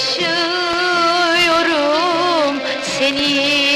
taşıyorum seni.